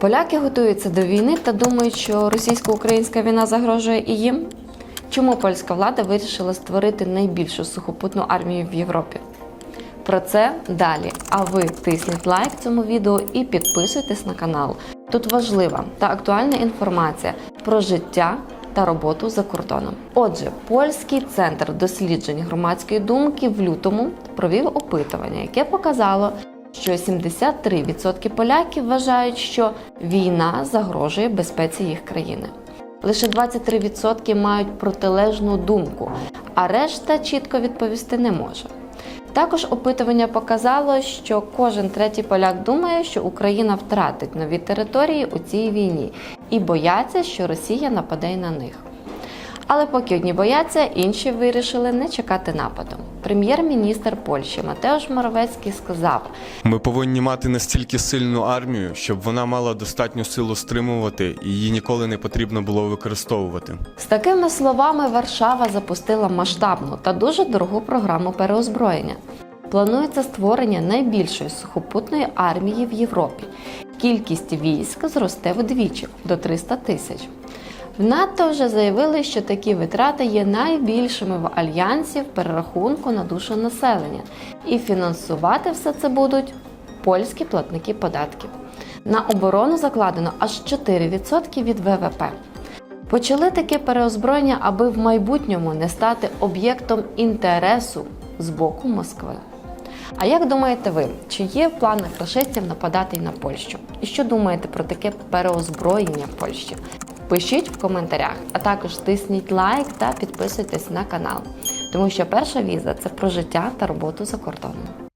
Поляки готуються до війни та думають, що російсько-українська війна загрожує і їм. Чому польська влада вирішила створити найбільшу сухопутну армію в Європі? Про це далі. А ви тисніть лайк цьому відео і підписуйтесь на канал. Тут важлива та актуальна інформація про життя та роботу за кордоном. Отже, польський центр досліджень громадської думки в лютому провів опитування, яке показало, що 73% поляків вважають, що війна загрожує безпеці їх країни. Лише 23% мають протилежну думку, а решта чітко відповісти не може. Також опитування показало, що кожен третій поляк думає, що Україна втратить нові території у цій війні і бояться, що Росія нападе на них. Але поки одні бояться, інші вирішили не чекати нападу. Прем'єр-міністр Польщі Матеуш Моровецький сказав, Ми повинні мати настільки сильну армію, щоб вона мала достатню силу стримувати і її ніколи не потрібно було використовувати. З такими словами Варшава запустила масштабну та дуже дорогу програму переозброєння. Планується створення найбільшої сухопутної армії в Європі. Кількість військ зросте вдвічі до 300 тисяч. В НАТО вже заявили, що такі витрати є найбільшими в альянсі в перерахунку на душу населення, і фінансувати все це будуть польські платники податків. На оборону закладено аж 4% від ВВП. Почали таке переозброєння, аби в майбутньому не стати об'єктом інтересу з боку Москви. А як думаєте ви, чи є в планах рашистів нападати й на Польщу? І що думаєте про таке переозброєння Польщі? Пишіть в коментарях, а також тисніть лайк та підписуйтесь на канал, тому що перша віза це про життя та роботу за кордоном.